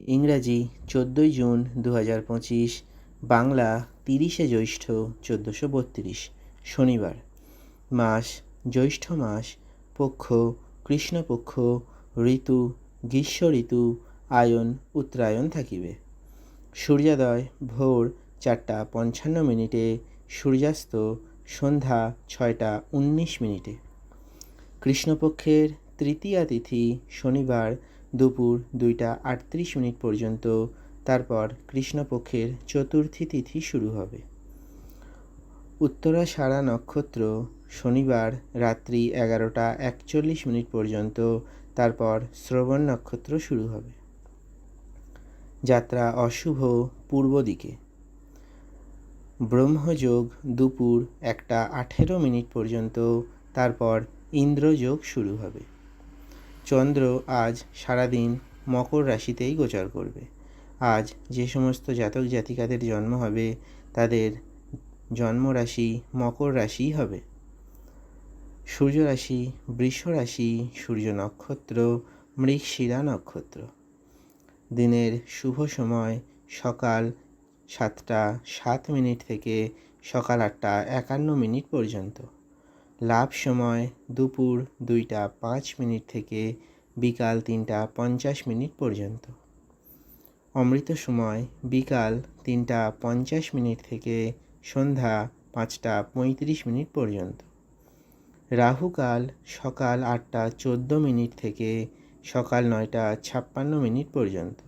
ইংরাজি চোদ্দোই জুন দু হাজার পঁচিশ, বাংলা তিরিশে জ্যৈষ্ঠ চোদ্দোশো বত্রিশ, শনিবার। মাস, জ্যৈষ্ঠ মাস, পক্ষ, কৃষ্ণপক্ষ, ঋতু, গ্রীষ্ম ঋতু, আয়ন, উত্তরায়ণ থাকিবে। সূর্যোদয়, ভোর চারটা পঞ্চান্ন মিনিটে, সূর্যাস্ত সন্ধ্যা ছয়টা উনিশ মিনিটে। কৃষ্ণপক্ষের তৃতীয়া তিথি শনিবার দুপুর দুইটা আটত্রিশ মিনিট পর্যন্ত। তারপর কৃষ্ণপক্ষের চতুর্থী তিথি শুরু হবে। উত্তরা সারা নক্ষত্র শনিবার রাত্রি এগারোটা একচল্লিশ মিনিট পর্যন্ত। তারপর শ্রবণ নক্ষত্র শুরু হবে। যাত্রা অশুভ পূর্ব দিকে। ব্রহ্মযোগ দুপুর একটা আঠেরো মিনিট পর্যন্ত। তারপর ইন্দ্রযোগ শুরু হবে। চন্দ্র আজ সারাদিন মকর রাশিতেই গোচর করবে। আজ যে সমস্ত জাতক জাতিকাদের জন্ম হবে, তাদের জন্মরাশি মকর রাশিই হবে। সূর্য রাশি বৃষ রাশি, সূর্য নক্ষত্র মৃগশিরা নক্ষত্র। দিনের শুভ সময় সকাল সাতটা সাত মিনিট থেকে সকাল আটটা একান্ন মিনিট পর্যন্ত। লাভ সময় দুপুর দুইটা পাঁচ মিনিট থেকে বিকাল তিনটা পঞ্চাশ মিনিট পর্যন্ত। অমৃত সময় বিকাল তিনটা পঞ্চাশ মিনিট থেকে সন্ধ্যা পাঁচটা পঁয়ত্রিশ মিনিট পর্যন্ত। রাহুকাল সকাল আটটা চোদ্দ মিনিট থেকে সকাল নয়টা ছাপ্পান্ন মিনিট পর্যন্ত।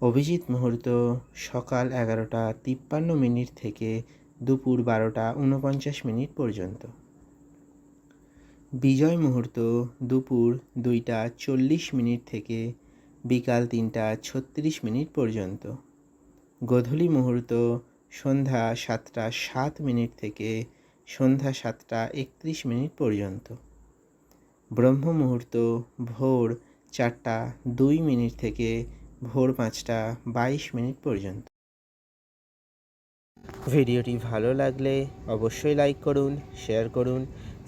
অভিজিৎ মুহূর্ত সকাল এগারোটা তিপ্পান্ন মিনিট থেকে দুপুর বারোটা উনপঞ্চাশ মিনিট পর্যন্ত। বিজয় মুহূর্ত দুপুর দুইটা চল্লিশ মিনিট থেকে বিকাল তিনটা ছত্রিশ মিনিট পর্যন্ত। গোধূলি মুহূর্ত সন্ধ্যা সাতটা সাত মিনিট থেকে সন্ধ্যা সাতটা একত্রিশ মিনিট পর্যন্ত। ব্রহ্ম মুহূর্ত ভোর চারটা দুই মিনিট থেকে ভোর পাঁচটা বাইশ মিনিট পর্যন্ত। ভিডিওটি ভালো লাগলে অবশ্যই লাইক করুন, শেয়ার করুন